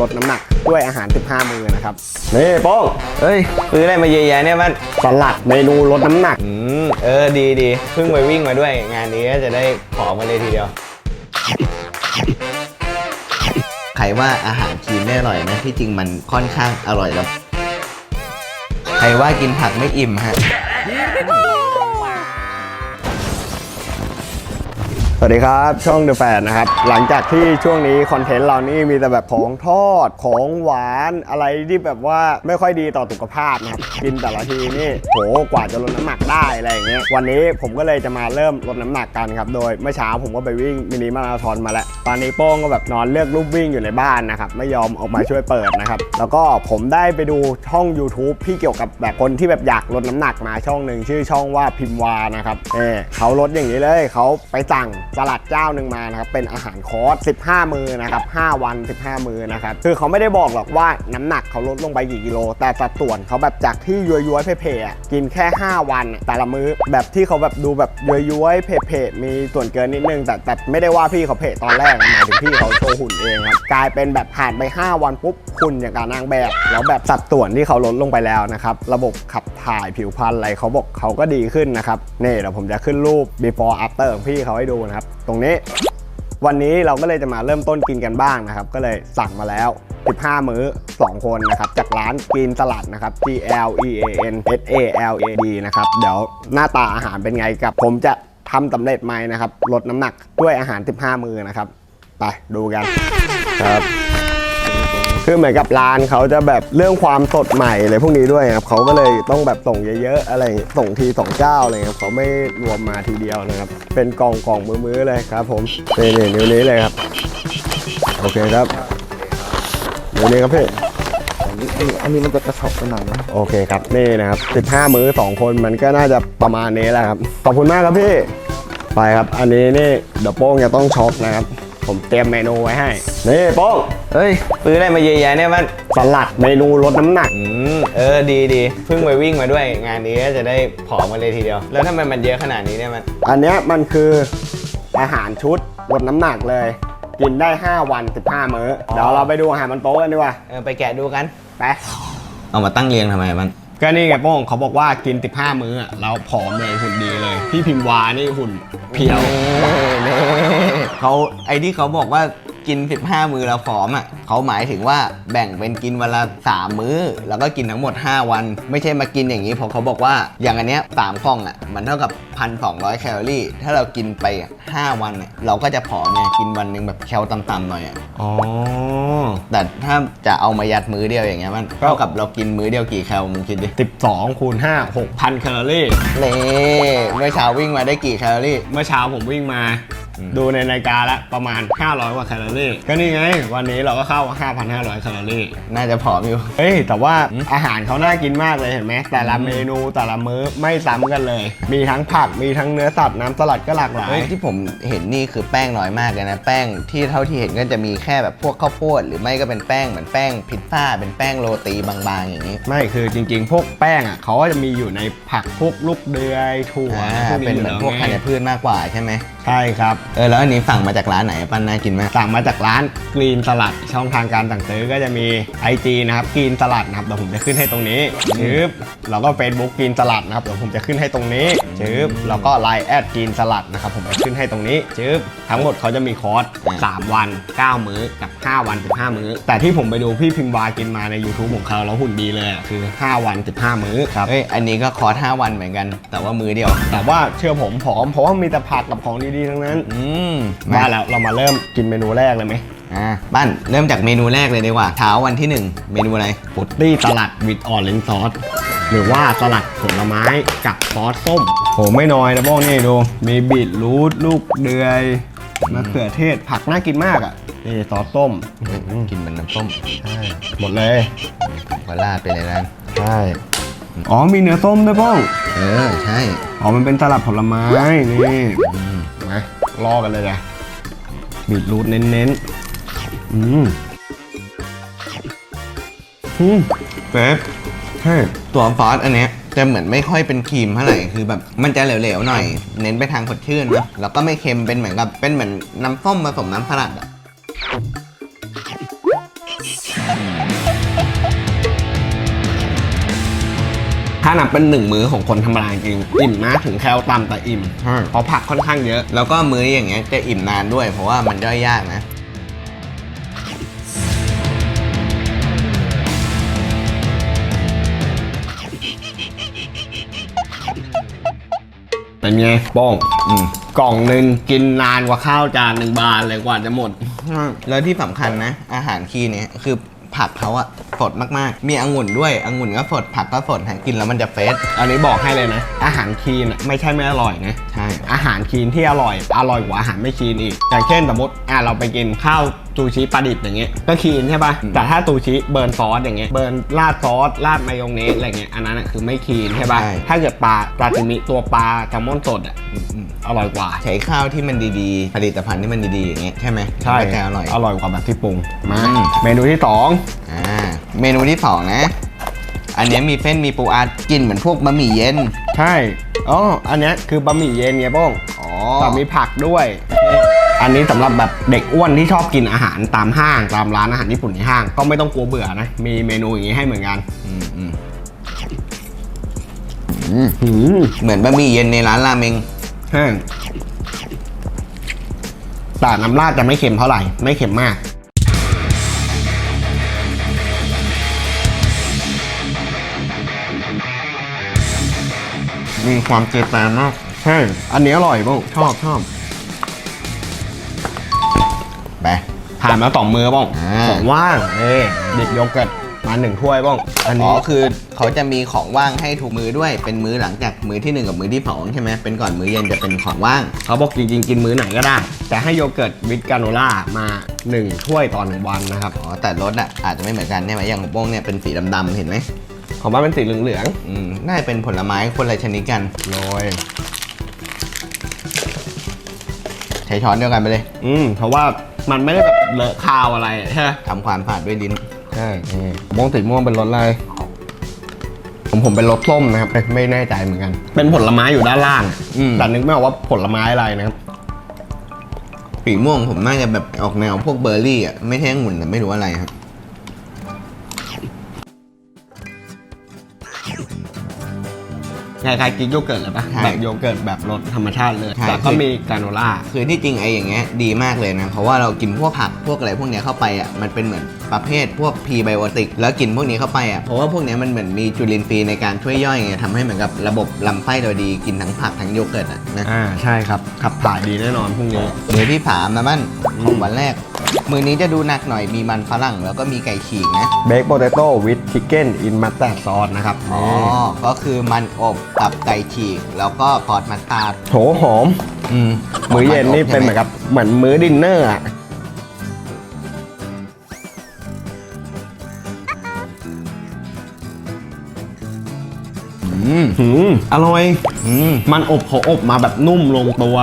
ลดน้ำหนักด้วยอาหาร 15 มือนะครับ นี่โป้งเฮ้ยซื้ออะไรมาเยอะแยะเนี่ยมันสลัดเมนูลดน้ำหนัก อืม เออดีดีเพิ่งไปวิ่งมาด้วย งานนี้ก็จะได้ผอมมาเลยทีเดียว ใครว่าอาหารคลีนไม่อร่อยนะที่จริงมันค่อนข้างอร่อยแล้ว ใครว่ากินผักไม่อิ่มฮะ สวัสดีครับ ช่อง The f a n นะครับ หลังจากที่ช่วงนี้คอนเทนต์เรานี่มีแต่แบบของทอดของหวานอะไรที่แบบว่าไม่ค่อยดีต่อสุขภาพนะครับกินแต่ละทีนี่โหกว่าจะลดน้ำหนักได้อะไรอย่างเงี้ยวันนี้ผมก็เลยจะมาเริ่มลดน้ำหนักกันครับ โดยเมื่อเช้าผมก็ไปวิ่งมินิมาราธอนมาแล้ว ตอนนี้โป้งก็แบบนอนเลือกรูปวิ่งอยู่ในบ้านนะครับไม่ยอมออกมาช่วยเปิดนะครับแล้วก็ผมได้ไปดูช่อง YouTube ที่เกี่ยวกับแบบคนที่แบบอยากลดน้ำหนักมาช่องหนึ่งชื่อช่องว่าพิมวานะครับเออเขาลดอย่างนี้เลยเขาไปสั่งสลัดเจ้าหนึ่งมานะครับเป็นอาหารคอร์ส15 มือนะครับ5วัน 15 มือนะครับคือเขาไม่ได้บอกหรอกว่าน้ำหนักเขาลดลงไปกี่กิโล แต่สัดส่วนเขาแบบจากที่ย้วยๆเพ่ๆอะกินแค่ 5 วัน แต่ละมื้อแบบที่เขาแบบดูแบบย้วยๆเพ่มีส่วนเกินนิดนึง แต่แต่ไม่ได้ว่าพี่เขาเพ่ตอนแรกหมายถึงพี่เขาโชว์หุ่นเองครับกลายเป็นแบบผ่านไป 5 วันปุ๊บหุ่นอย่างกับนางแบบ แล้วแบบสัดส่วนที่เขาลดลงไปแล้วนะครับระบบขับ ถ่ายผิวพรรณอะไรเขาบอกเขาก็ดีขึ้นนะครับนี่เดี๋ยวผมจะขึ้นรูป before after ของพี่เขาให้ดูนะครับ ตรงนี้ วันนี้เราก็เลยจะมาเริ่มต้นกินกันบ้างนะครับ ก็เลยสั่งมาแล้ว 15 มื้อ 2 คนนะครับ จากร้านกินสลัดนะครับ G L E A N S A L A D นะครับ เดี๋ยวหน้าตาอาหารเป็นไงกับ ผมจะทำสำเร็จไหมนะครับลดน้ำหนักด้วยอาหาร 15 มื้อนะครับ ไปดูกันครับ คือเหมือนกับร้านเขาจะแบบเรื่องความสดใหม่อะไรพวกนี้ด้วยครับเขาก็เลยต้องแบบส่งเยอะๆอะไรส่งทีสองเจ้าอะไรครับเขาไม่รวมมาทีเดียวนะครับ เป็นกล่องกล่องๆมือๆเลยครับผมนี่นี่นิ้วนี้เลยครับโอเคครับนิ้วนี้ครับพี่อันนี้มันจะกระชอบไปหน่อยนะโอเคครับนี่นะครับ 15 มื้อ 2 คนมันก็น่าจะประมาณนี้แหละครับ ขอบคุณมากครับพี่ ไปครับ อันนี้นี่เดี๋ยวโป้งจะต้องช็อปนะครับ ผมเตรียมเมนูไว้ให้ นี่โป้งเฮ้ยซื้ออะไรมาเยอะแยะเนี่ยมันสลัดเมนูลดน้ำหนัก อืมเออดีดีเพิ่งไปวิ่งมาด้วยงานนี้ก็จะได้ผอมมาเลยทีเดียว แล้วทำไมมันเยอะขนาดนี้เนี่ยมัน อันเนี้ยมันคืออาหารชุดลดน้ำหนักเลย กินได้ 5 วัน 15 มื้อ เดี๋ยวเราไปดูอาหารมันโต๊ะกันดีกว่า เออไปแกะดูกัน ไป เอามาตั้งเรียงทำไมมัน ก็นี่ไงโป้งเขาบอกว่ากิน 15 มื้ออะเราผอมเลยหุ่นดีเลย พี่พิมพ์วานี่หุ่นเพียว เขาไอ้ที่เขาบอกว่า กิน 15 มือแล้วผอมอะเขาหมายถึงว่าแบ่งเป็นกินวันละ3มื้อ แล้วก็กินทั้งหมด 5 วัน ไม่ใช่มากินอย่างนี้เพราะเขาบอกว่าอย่างอันเนี้ยสามกล่องอะมันเท่ากับ 1,200 แคลอรี่ ถ้าเรากินไป5วันเนี่ยเราก็จะผอมไงกินวันหนึ่งแบบแคลต่ำๆหน่อยอะอ๋อ แต่ถ้าจะเอามายัดมื้อเดียวอย่างเงี้ยมันเท่ากับเรากินมื้อเดียวกี่แคลมึงคิดดิ12คูณ5 6,000 แคลอรี่ เล่เมื่อเช้าวิ่งมาได้กี่แคลอรี่ เมื่อเช้าผมวิ่งมา ดูในนาฬิกาแล้วประมาณ 500กว่าแคลอรี่ ก็นี่ไง วันนี้เราก็เข้า 5,500 แคลอรี่ น่าจะผอมอยู่ เฮ้ย แต่ว่าอาหารเขาน่ากินมากเลยเห็นไหม แต่ละเมนูแต่ละมื้อไม่ซ้ำกันเลย มีทั้งผัก มีทั้งเนื้อสัตว์ น้ำสลัดก็หลากหลายเฮ้ยที่ผมเห็นนี่คือแป้งน้อยมากเลยนะ แป้งที่เท่าที่เห็นก็จะมีแค่แบบพวกข้าวโพดหรือไม่ก็เป็นแป้งเหมือนแป้งพิซซ่า เป็นแป้งโรตีบางๆ อย่างนี้ ไม่ คือจริง ๆ พวกแป้งอะเขาก็จะมีอยู่ในผักพวกลูกเดือยถั่วอ่าพวกนี้เป็นเหมือนพวกธัญพืชมากกว่าใช่ไหมใช่ครับเออแล้วอันนี้สั่งมาจากร้านไหนปั้นน่ากินไหมสั่งมาจากร้านกรีนสลัดช่องทางการสั่งซื้อก็จะมี IG นะครับกรีนสลัดนะครับเดี๋ยวผมจะขึ้นให้ตรงนี้ชืบแล้วก็ Facebook กรีนสลัดนะครับเดี๋ยวผมจะขึ้นให้ตรงนี้ชืบแล้วก็ Line แอดกรีนสลัดนะครับผมจะขึ้นให้ตรงนี้ชืบทั้งหมดเขาจะมีคอร์ส3วัน 9 มื้อกับ 5 วัน 15 มื้อ แต่ที่ผมไปดูพี่พิมพ์วากินมาใน YouTube ของเขาแล้วหุ่นดีเลยอะคือ 5 วัน 15 มื้อครับเอ้ยอันนี้ก็คอร์ส5วันเหมือนกัน แต่ว่ามือเดียว แต่ว่าเชื่อผมผอมเพราะว่ามีแต่ผักกับของดีๆทั้งนั้นอืมว่าแล้วเรามาเริ่มกินเมนูแรกเลยไหมอ่าปั้นเริ่มจากเมนูแรกเลยดีกว่าเช้าวันที่หนึ่งเมนูอะไรฟุตตี้สลัดวิดออเรนซอสหรือว่าสลัดผลไม้กับซอสส้มโหไม่น้อยนะพวกนี่ดู มีบีทรูทลูกเดือยมะเขือเทศผักน่ากินมากอะนี่ซอสส้มเฮ้ยกินเหมือนน้ำส้มใช่หมดเลยก็ราดไปเลยนะใช่ อ๋อมีเนื้อส้มด้วยป้อง เออใช่ อ๋อมันเป็นสลัดผลไม้นี่มา ลอกันเลยนะบีทรูทเน้นๆ อืมอืมเฟสใช่ตัวฟอสอันเนี้ยจะเหมือนไม่ค่อยเป็นครีมเท่าไหร่คือแบบมันจะเหลวๆหน่อย เน้นไปทางสดชื่นนะแล้วก็ไม่เค็มเป็นเหมือนกับเป็นเหมือนน้ำส้มผสมน้ำสลัดอะานับเป็นหนึ่งมื้อของคนธรรมดาจริงอิ่มนะถึงแคลตามแต่อิ่มเพราะผักค่อนข้างเยอะ แล้วก็มื้ออย่างเงี้ยจะอิ่มนานด้วย เพราะว่ามันย่อยยากนะเป็นไงป้องอืมกล่องหนึ่งกินนานกว่าข้าวจานหนึ่งบาทเลยกว่าจะหมด แล้วที่สำคัญนะ อาหารคีเนี้ยคือ ผักเขาอะสดมากๆ มีองุ่นด้วยองุ่นก็สดผักก็สดฮะกินแล้วมันจะเฟรชอันนี้บอกให้เลยนะ อาหารคลีนอะไม่ใช่ไม่อร่อยนะใช่อาหารคลีนที่อร่อย อร่อยกว่าอาหารไม่คลีนอีกอย่างเช่นสมมติอะเราไปกินข้าว ซูชิปลาดิบอย่างเงี้ยก็คลีนใช่ป่ะแต่ถ้าซูชิเบิร์นซอสอย่างเงี้ยเบิร์นราดซอสราดมายองเนสอะไรเงี้ยอันนั้นอะคือไม่คลีนใช่ป่ะใช่ ถ้าเกิดปลาปลาติมิตัวปลาแซลมอนสดอะอร่อยกว่า ใช้ข้าวที่มันดีๆ ผลิตภัณฑ์ที่มันดีๆอย่างเงี้ยใช่ไหมใช่มันก็จะอร่อย อร่อยกว่าแบบที่ปรุงมาอืม เมนูที่สองอ่าเมนูที่สองนะ อันเนี้ยมีเส้นมีปูอัดกินเหมือนพวกบะหมี่เย็น ใช่อ๋ออันเนี้ยคือบะหมี่เย็นไงป้องอ๋อ แต่มีผักด้วยนี่ อันนี้สำหรับแบบเด็กอ้วนที่ชอบกินอาหารตามห้างตามร้านอาหารญี่ปุ่นในห้าง ก็ไม่ต้องกลัวเบื่อนะ มีเมนูอย่างนี้ให้เหมือนกันอืมอืมเหมือนบะหมี่เย็นในร้านราเมงแห้งแต่น้ำราดจะไม่เค็มเท่าไหร่ ไม่เค็มมากมีความเจแปนมากใช่ อันนี้อร่อยป้องชอบชอบ ผ่านมาสองมือป้องอ่าของว่างเอ้ดิบโยเกิร์ตมาหนึ่งถ้วยป้อง อันอ๋นี้อคือเขาจะมีของว่างให้ถูกมือด้วย เป็นมื้อหลังจากมื้อที่หนึ่งกับมื้อที่สองใช่ไหมเป็นก่อนมื้อเย็นจะเป็นของว่าง เขาบอกจริงๆ กินมื้อไหนก็ได้ แต่ให้โยเกิร์ตวิตกราโนล่ามาหนึ่งถ้วยต่อหนึ่งวันนะครับ อ๋อ แต่รสอะอาจจะไม่เหมือนกันใช่ไหมอย่างของโป้งเนี่ยเป็นสีดำๆเห็นไหมของบ้านเป็นสีเหลืองอืมน่าจะเป็นผลไม้คนละชนิดกันๆโรยใช้ช้อนเดียวกันไปเลย อืมเพราะว่า มันไม่ได้แบบเลอะคาวอะไรใช่ไหมทำความสะอาดด้วยลิ้นใช่นี่ม่วงสีม่วงเป็นรสอะไรผมผมเป็นรสส้มนะครับ ไม่แน่ใจเหมือนกัน เป็นผลไม้อยู่ด้านล่างอืม แต่นึกไม่ออกว่าผลไม้อะไรนะครับสีม่วงผมน่าจะแบบออกแนวพวกเบอร์รี่อะ ไม่ใช่องุ่นแต่ไม่รู้อะไรครับ คล้ายๆกินโยเกิร์ตเลยปะใช่แบบโยเกิร์ตแบบรสธรรมชาติเลยใช่ แต่ก็มีกราโนล่า คือที่จริงไอ้อย่างเงี้ยดีมากเลยนะ เพราะว่าเรากินพวกผักพวกอะไรพวกเนี้ยเข้าไปอะมันเป็นเหมือน ประเภทพวกพรีไบโอติกแล้วกินพวกนี้เข้าไปอะเพราะว่าพวกเนี้ยมันเหมือนมีจุลินทรีย์ในการช่วยย่อยไงทำให้เหมือนกับระบบลำไส้เราดีกินทั้งผักทั้งโยเกิร์ตอะนะอ่าใช่ครับขับถ่ายดีแน่นอนพรุ่งนี้มือที่สามนะบ้านของวันแรก มือนี้จะดูหนักหน่อยมีมันฝรั่งแล้วก็มีไก่ฉีกนะเบคโปเตโต้วิ h ชิคเก้นอินมัสตาร์ดซอสนะครับอ๋อก็คือมันอบกับไก่ฉีกแล้วก็ซอสมัสตาร์ดโถหอมอืมมื้อเย็นนี่เป็นเหมือนกับเหมือนมื้อดินเนอร์อะ อืมหืมอร่อยอืมมันอบเขาอบมาแบบนุ่มลงตัว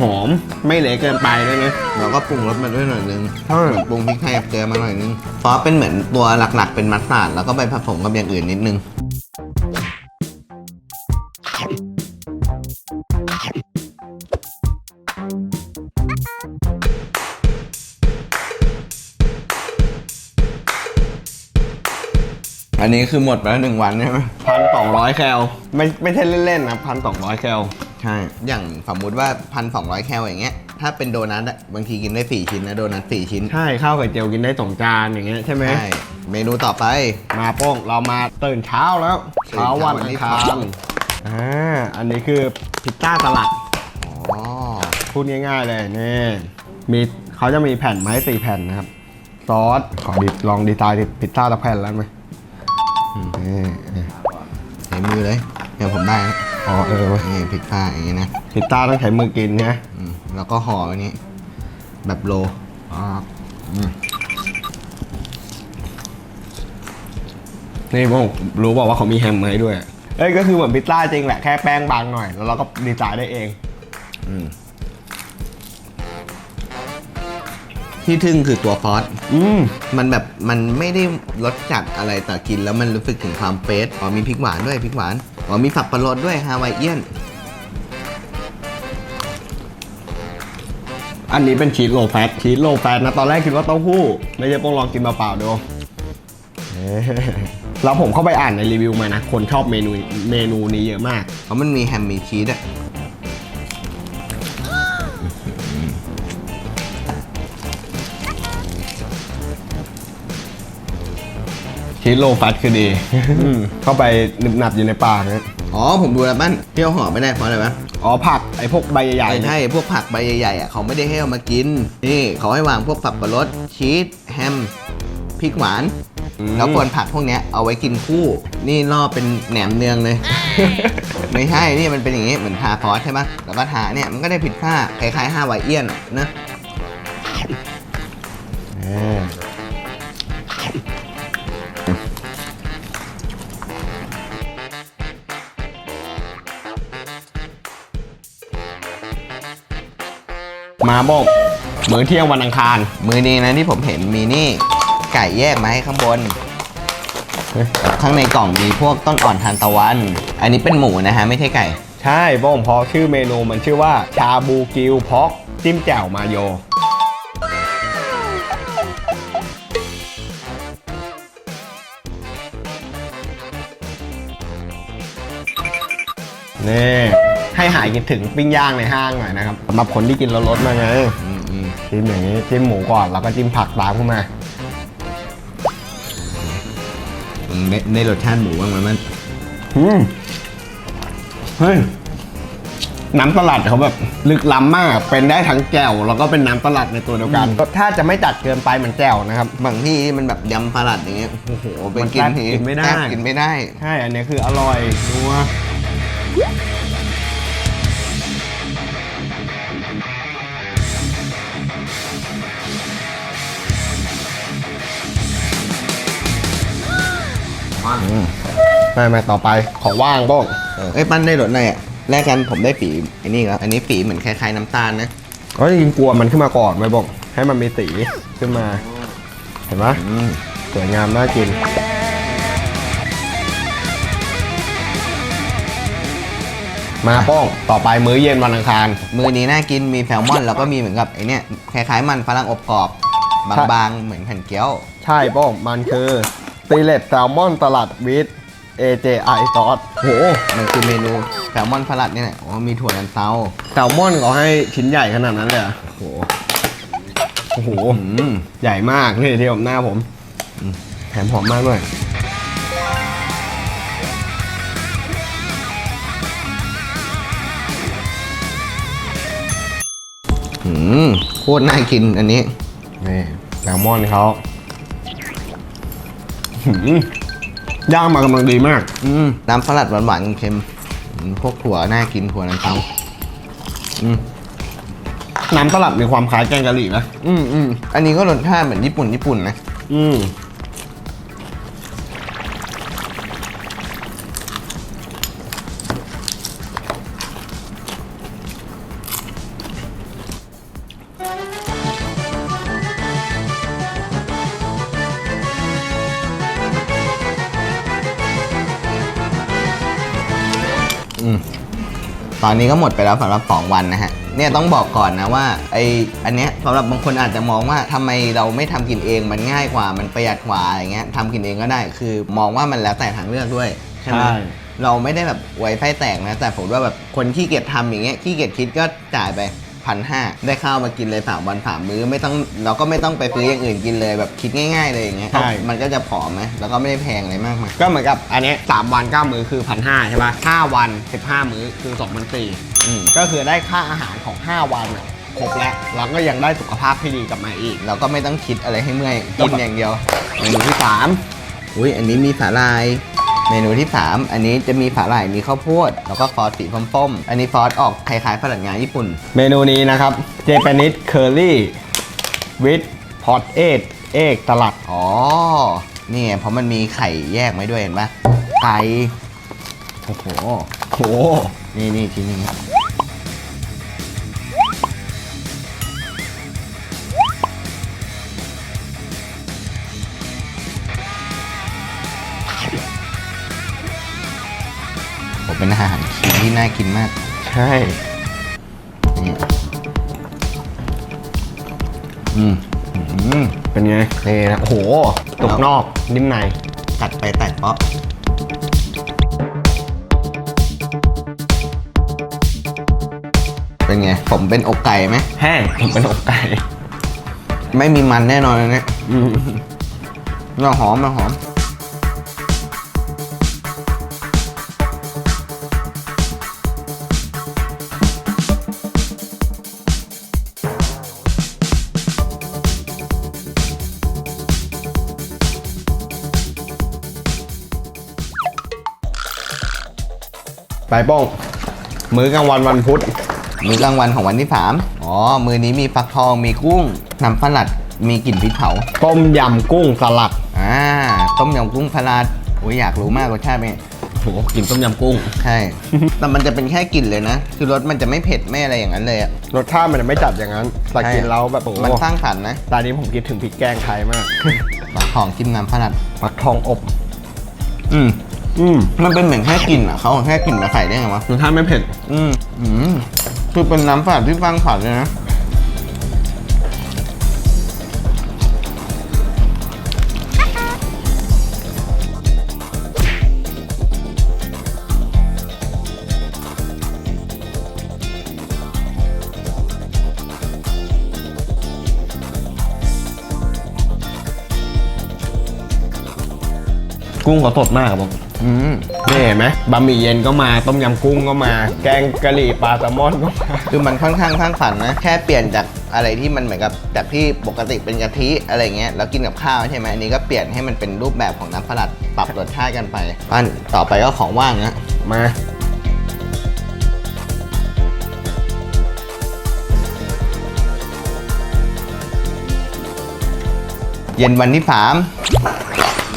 หอมไม่เละเกินไปด้วยนะเราก็ปรุงรสมาด้วยหน่อยนึงใช่ปรุงพริกไทยกับเกลือมาหน่อยนึงซอสเป็นเหมือนตัวหลักๆเป็นมัสตาร์ดแล้วก็ไปผสมกับอย่างอื่นนิดนึง อันนี้คือหมดไปแล้วหนึ่งวันใช่ไหมพันสองร้อยแคลไม่ไม่ใช่เล่นๆนะพันสองร้อยแคลใช่ อย่างสมมุติว่าพันสองร้อยแคลอย่างเงี้ย ถ้าเป็นโดนัทอะบางทีกินได้สี่ชิ้นนะโดนัทสี่ชิ้น ใช่ข้าวไข่เจียวกินได้สองจานอย่างเงี้ยใช่ไหม ใช่ เมนูต่อไป มาโป้งเรามาตื่นเช้าแล้วตื่นเช้าเช้าวันวันอัที่งคารสองอ่าอันนี้คือพิซซ่าสลัดอ๋อพูดง่ายๆเลยนี่มีเขาจะมีแผ่นไมาให้สี่แผ่นนะครับ ซอสขอดิลองดีไซน์พิซซ่าละแผ่นแล้วไหม นี่นี่ใช้มือเลยเดี๋ยวผมได้นะอ๋อเออเว้ยนี่พริกผ้าอย่างงี้นะพิซซ่าต้องใช้มือกินใช่ไหมอืมแล้วก็ห่อไว้นี้ แบบโลอ๋ออืมนี่พวกรู้บอกว่าเขามีแฮมมาให้ด้วย เอ้ยก็คือเหมือนพิซซ่าจริงแหละแค่แป้งบางหน่อย แล้วเราก็ดีไซน์ได้เอง อืม ที่ทึ่งคือตัวซอสอืมมันแบบมันไม่ได้รสจัดอะไรแต่กินแล้วมันรู้สึกถึงความเฟรชอ๋อมีพริกหวานด้วยพริกหวานอ๋อมีสับปะรดด้วยฮาวายเอียน อันนี้เป็นชีสโลแฟตชีสโลแฟตนะตอนแรกคิดว่าเต้าหู้ ไม่ใช่โป้งลองกินเปล่าๆดูเอ๊ะแล้วผมเข้าไปอ่านในรีวิวมานะ คนชอบเมนูเมนูนี้เยอะมาก เพราะมันมีแฮมมีชีสอะ ชีสโลฟัตคือดีเข้าไปหนึบหนับอยู่ในปากนะอ๋อผมดูแล้วบ้านที่เอาห่อไม่ได้เพราะอะไรวะอ๋อผักไอ้พวกใบใหญ่ใช่ๆเนี่ยใช่พวกผักใบใหญ่ๆอะเขาไม่ได้ให้เอามากิน นี่เขาให้วางพวกสับปะรดชีสแฮมพริกหวานแล้วส่วนผักพวกเนี้ยเอาไว้กินคู่ นี่ล่อเป็นแหนมเนืองเลย ไม่ใช่ นี่มันเป็นอย่างงี้เหมือนทาซอสใช่ไหมแล้วก็ทาเนี่ยมันก็ได้พิซซ่าคล้ายๆฮาวายเอียนอะนะ มาบอกมื้อเที่ยงวันอังคาร มือนี้นะที่ผมเห็นมีนี่ไก่แยกมาให้ข้างบน ข้างในกล่องมีพวกต้นอ่อนทานตะวัน อันนี้เป็นหมูนะฮะไม่ใช่ไก่ ใช่โป้งเพอชื่อเมนูมันชื่อว่า ชาบูกิวพอกจิ้มแจ่วมาโย นี่ ให้หายคิดถึงปิ้งย่างในห้างหน่อยนะครับสำหรับคนที่กินรสๆมาไงอืมอืมจิ้มอย่างนี้จิ้มหมูก่อนแล้วก็จิ้มผักตามเข้ามาอืมได้ได้รสชาติหมูบ้างไหมมันอืมเฮ้ยน้ำสลัดเขาแบบลึกล้ำมาก เป็นได้ทั้งแจ่วแล้วก็เป็นน้ำสลัดในตัวเดียวกันก็ถ้าจะไม่จัดเกินไปเหมือนแจ่วนะครับบางที่มันแบบยำปลาหลัดอย่างเงี้ยโอ้โหไปมันกินแซ่บทีกินไม่ได้แซ่บกินไม่ได้ใช่อันนี้คืออร่อยนัว ไม่ไม่ต่อไปของว่างบ้องเออเอ้ยปั้นได้รสอะไรอะแรกกันผมได้ฝีไอ้นี่ครับอันนี้ฝีเหมือนคล้ายๆน้ำตาลนะก็จริงๆกลัวมันขึ้นมาก่อนไม่บอกให้มันมีสีขึ้นมา เห็นไหมอืมสวยงามน่ากินมาป้อง ต่อไปมื้อเย็นวันอังคาร มือนี้น่ากินมีแซลมอน แล้วก็มีเหมือนกับไอเนี้ยคล้ายๆมันฝรั่งอบกรอบ บางๆ เหมือนแผ่นเกี๊ยว ใช่ป้อง มันคือ ตีเลตแซลมอนตลาดวิท AJI ซอสโห มันคือเมนูแซลมอนฝรั่งเนี่ยแหละอ๋อมีถั่วลันเตาแซลมอนเขาให้ชิ้นใหญ่ขนาดนั้นเลยเหรอโห โอ้โห อืมใหญ่มากนี่ที่ผมหน้าผมแถมหอมมากด้วย อืมโคตรน่ากินอันนี้นี่แซลมอนเขาหืม ย่างมากำลังดีมาก อืมน้ำสลัดหวานๆเค็มๆอืมพวกถั่วน่ากินถั่วลันเตาอืมน้ำสลัดมีความคล้ายแกงกะหรี่นะอืมอืมอันนี้ก็รสชาติเหมือนญี่ปุ่นญี่ปุ่นนะ อืม ตอนนี้ก็หมดไปแล้วสำหรับ 2 วันนะฮะเนี่ยต้องบอกก่อนนะว่าไออันเนี้ยสำหรับบางคนอาจจะมองว่าทำไมเราไม่ทำกินเองมันง่ายกว่ามันประหยัดกว่าอะไรเงี้ยทำกินเองก็ได้คือมองว่ามันแล้วแต่ทางเลือกด้วยใช่ไหมใช่เราไม่ได้แบบไว้ไฟแตกนะแต่ผมว่าแบบคนขี้เกียจทำอย่างเงี้ยขี้เกียจคิดก็จ่ายไป พันห้าได้ข้าวมากินเลยสามวันสามมื้อไม่ต้องเราก็ไม่ต้องไปซื้ออย่างอื่นกินเลยแบบคิดง่ายๆเลยอย่างเงี้ยใช่ มันก็จะผอมไหมแล้วก็ไม่ได้แพงอะไรมากมาย ก็เหมือนกับอันเนี้ย3วัน9มื้อคือ1,500ใช่ป่ะ5วัน15มื้อคือ2,400อืม ก็คือได้ค่าอาหารของ5วันอะครบแล้วแล้วก็ยังได้สุขภาพที่ดีกลับมาอีก เราก็ไม่ต้องคิดอะไรให้เมื่อยกินอย่างเดียวเมนูที่3อุ้ยอันนี้มีสาลาย เมนูที่ 3 อันนี้จะมีสาหร่ายมีข้าวโพด แล้วก็ซอสสีส้มๆอันนี้ซอสออกคล้ายๆฝรั่งงาญี่ปุ่น เมนูนี้นะครับ Japanese Curry with Pot Egg เอกสลัด อ๋อ นี่ไงเพราะมันมีไข่แยกไว้ด้วยเห็นปะไก่โอ้โหโหนี่นี่ชิ้น เป็นอาหารคีนที่น่ากินมาก ใช่ นี่อืมอืมเป็นไงเทนะโอ้โหตุกนอกนิ่มในกัดไปแตกเปาะเป็นไง ผมเป็นอกไก่ไหมแห้งผมเป็นอกไก่ ไม่มีมันแน่นอนอันเนี่ยน่าหอมน่าหอม ไปโป้งมื้อกลางวันวันพุธมื้อกลางวันของวันที่สามอ๋อ มื้อนี้มีฟักทอง มีกุ้งน้ำปลาหลัด มีกลิ่นพริกเผา ต้มยำกุ้งสลัด อ่า ต้มยำกุ้งพลาดอุ้ยอยากรู้มากรสชาติเป็นไงโหกินต้มยำกุ้ง ใช่ แต่มันจะเป็นแค่กลิ่นเลยนะ คือรสมันจะไม่เผ็ดไม่อะไรอย่างนั้นเลยอะรสชาติมันจะไม่จัดอย่างนั้น แต่กินแล้วแบบโอ้โหมันสร้างสรรค์นะ ตอนนี้ผมคิดถึงพริกแกงไทยมาก ฟักทองจิ้มน้ำพลาดฟักทองอบ อืม อืมมันเป็นเหมือนแค่กลิ่นอะเขาเอาแค่กลิ่นมาใส่ได้ไงวะรสชาติไม่เผ็ด อืมอืมคือเป็นน้ำสลัดที่สร้างสรรค์เลยนะ กุ้งเขาสดมากครับผมอืมนี่เห็นไหมบะหมี่เย็นก็มาต้มยำกุ้งก็มา แกงกะหรี่ปลาแซลมอนก็มา คือมันค่อนข้างสร้างสรรค์นะ แค่เปลี่ยนจากอะไรที่มันเหมือนกับจากที่ปกติเป็นกะทิอะไรเงี้ยแล้วกินกับข้าวใช่ไหมอันนี้ก็เปลี่ยนให้มันเป็นรูปแบบของน้ำสลัดปรับรสชาติกันไปอันต่อไปก็ของว่างนะมาเย็นวันที่สาม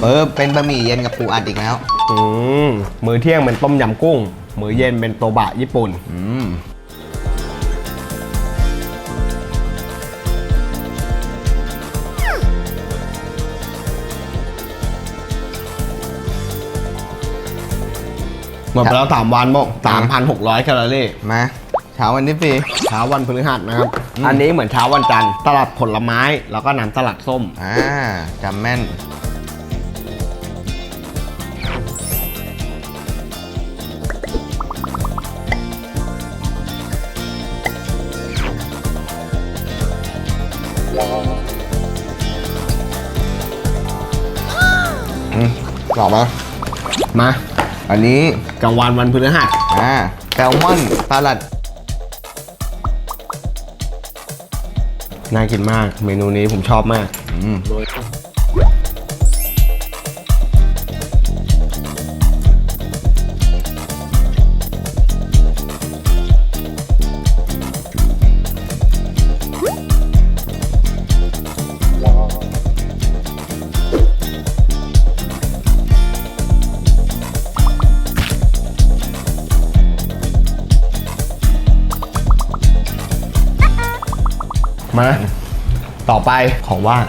เออเป็นบะหมี่เย็นกับปูอัดอีกแล้ว อืมมื้อเที่ยงเป็นต้มยำกุ้ง มื้อเย็นเป็นโตบะญี่ปุ่น อืมหมดไปแล้วสามวันบอกสามพันหกร้อยแคลอรี่ มาเช้าวันที่สี่เช้าวันพฤหัสนะครับอืมอันนี้เหมือนเช้าวันจันทร์สลัดผลไม้ แล้วก็น้ำสลัดส้ม อ่าจำแม่น มตอบมามา อันนี้กลางวันวันพฤหัสอ่าแซลมอนสลัด น่ากินมาก เมนูนี้ผมชอบมาก อืม ไปของว่าง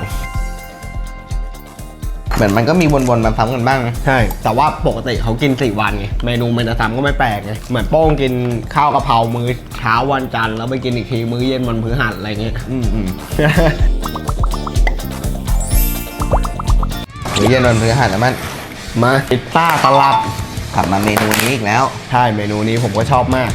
เหมือนมันก็มีวนๆมาซ้ำกันบ้างนะใช่ แต่ว่าปกติเขากิน4วันไง เมนูมันจะซ้ำก็ไม่แปลกไง เหมือนโป้งกินข้าวกะเพรามื้อเช้าวันจันทร์แล้วไปกินอีกทีมื้อเย็นวันพฤหัสอะไรเงี้ย อืมอืมหรือเย็นวันพฤหัสนะมัน มาพิซซ่าตลับกลับมาเมนูนี้อีกแล้ว ใช่ เมนูนี้ผมก็ชอบมาก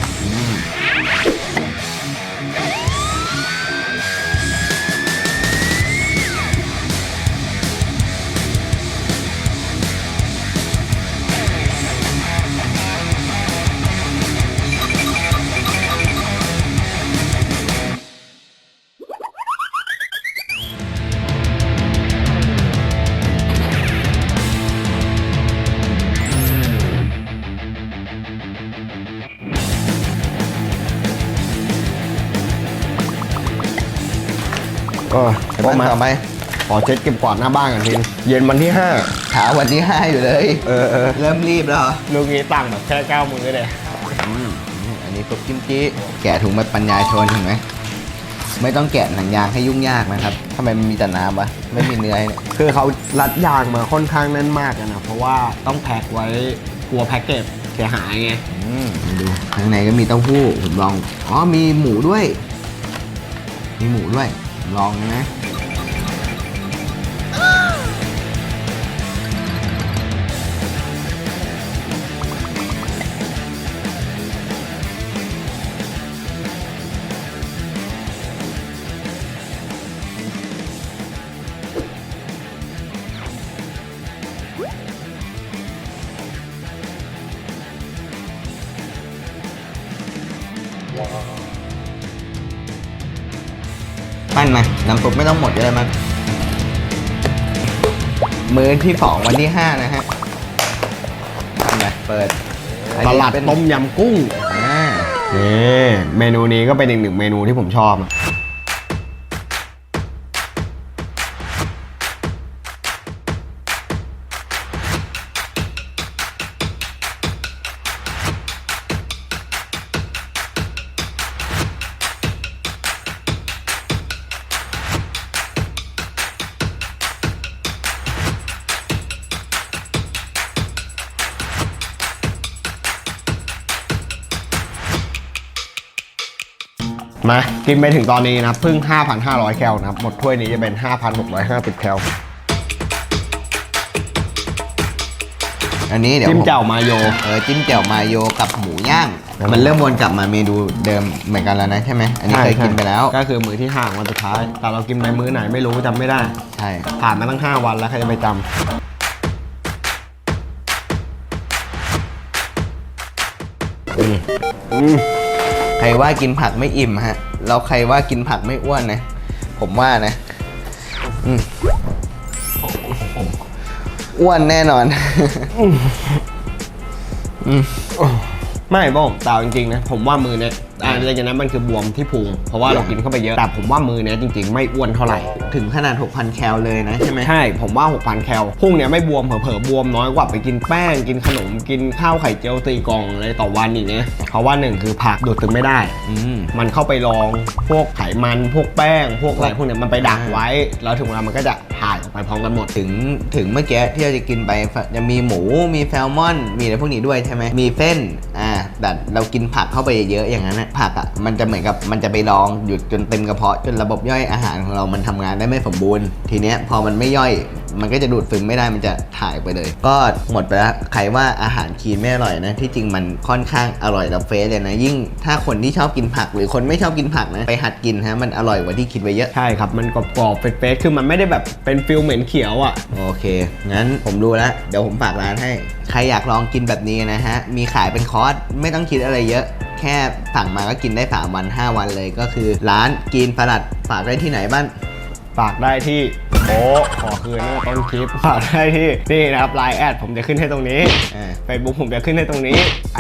ก็เดี๋ยวก็มันมาต่อไปขอเช็ดเก็บกวาดหน้าบ้านกันทีนึงเย็นวันที่เช้าวันที่ห้าอยู่เลย5เออเออเริ่มรีบแล้วเหรอลูกนี้ตั้งแบบแค่เก้ามือเลยอืมอันนี้ซุปกิมจิแกะถุงแบบปัญญาชนเห็นไหมไม่ต้องแกะหนังยางให้ยุ่งยากนะครับทำไมมันมีแต่น้ำวะไม่มีเนื้อให้เนี่ยคือเขารัดยางมาค่อนข้างแน่นมากอะนะเพราะว่าต้องแพ็คไว้กลัวแพ็กเกจเสียหายไงอืมดูข้างในก็มีเต้าหู้ผมลองอ๋อมีหมูด้วย มีหมูด้วยผม ลองนะ ซุปไม่ต้องหมดก็ได้มั้งมื้อที่สองวันที่ห้านะฮะมาเปิดอันตนี้ลาดเป็นต้มยำกุ้งอ่า นี่เมนูนี้ก็เป็นอีกหนึ่งเมนูที่ผมชอบ กินไปถึงตอนนี้นะครับเพิ่ง 5,500 แคลนะครับ หมดถ้วยนี้จะเป็น 5,650 แคล อันนี้เดี๋ยวจิ้มผแจ่วมาโย เออจิ้มแจ่วมาโยกับหมูย่าง ครับมันเริ่มวนกลับมาเมนูเดิมเหมือนกันแล้วนะใช่ไหมอันนี้เคยกินไปแล้ว ก็คือมื้อที่ห้าของวันสุดท้าย แต่เรากินไปมื้อไหนไม่รู้จำไม่ได้ ใช่ ผ่านมาตั้ง 5 วันแล้วใครจะไปจำอืมอืมใครว่ากินผักไม่อิ่มฮะ แล้วใครว่ากินผักไม่อ้วนนะ ผมว่านะอืมอ้วนแน่นอนไม่บอกต่เอาจริงๆนะ ผมว่ามือเนี่ยอ่าในจากนั้นมันคือบวมที่พุงเพราะว่าเรากินเข้าไปเยอะแต่ผมว่ามือเนี้ยจริง ๆ ไม่อ้วนเท่าไหร่ ถึงขนาด 6,000 แคลเลยนะใช่ไหมใช่ผมว่า 6,000 แคลพุ่งเนี้ยไม่บวมเผลอๆบวมน้อยกว่าไปกินแป้งกินขนมกินข้าวไข่เจียวตีกล่องอะไรต่อวันอีกเนี่ยเพราะว่าหนึ่งคือผักดูดซึมไม่ได้ อืมมันเข้าไปรองพวกไขมันพวกแป้ง พวกอะไรพวกเนี้ยมันไปดักไว้ แล้วถึงเวลามันก็จะถ่ายออกไปพร้อมกันหมด ถึงถึงเมื่อกี้ที่เราจะกินไปจะมีหมูมีแซลมอน มีอะไรพวกนี้ด้วยใช่ไหมมีเส้นอ่าแต่เรากินผักเข้าไปเยอะๆอย่างนั้นนะผักอะมันจะเหมือนกับมันจะไปรองหยุดจนเต็มกระเพาะจนระบบย่อยอาหารของเรามันทำงานได้ไม่สมบูรณ์ ทีเนี้ยพอมันไม่ย่อยมันก็จะดูดซึมไม่ได้มันจะถ่ายไปเลย ก็หมดไปแล้วใครว่าอาหารคีนไม่อร่อยนะ ที่จริงมันค่อนข้างอร่อยแล้วเฟสเลยนะ ยิ่งถ้าคนที่ชอบกินผัก หรือคนไม่ชอบกินผักนะไปหัดกินฮะมันอร่อยกว่าที่คิดไว้เยอะ ใช่ครับ มันกรอบๆเฟรชๆคือมันไม่ได้แบบเป็นฟิลเหม็นเขียวอะ โอเค งั้นผมรู้แล้ว เดี๋ยวผมฝากร้านให้ ใครอยากลองกินแบบนี้นะฮะมีขายเป็นคอร์สไม่ต้องคิดอะไรเยอะแค่สั่งมาก็กินได้ 3 วัน 5 วันเลยก็คือร้านกินประหลัดฝากได้ที่ไหนบ้าง ฝากได้ที่โอ้ขอคืนเมื่อต้นคลิปฝากได้ที่นี่นะครับไลน์แอดผมจะขึ้นให้ตรงนี้อ่า Facebook ผมจะขึ้นให้ตรงนี้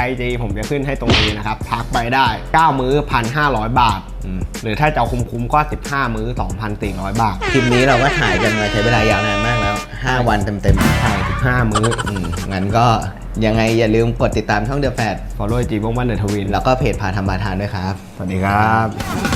IG ผมจะขึ้นให้ตรงนี้นะครับทักไปได้ 9 มื้อ 1,500 บาท อืมหรือถ้าจะเอาคุ้มๆก็ 15 มื้อ 2,400 บาท คลิปนี้เราก็ถ่ายกันมาใช้เวลายาวนานมากแล้ว 5 วันเต็มใช่15 มื้อๆอืมงั้นก็ ยังไงอย่าลืมกดติดตามช่องเดอะแฟด follow จีบ้งวันเดอะทวิน แล้วก็เพจพาทำบาทานด้วยครับ สวัสดีครับ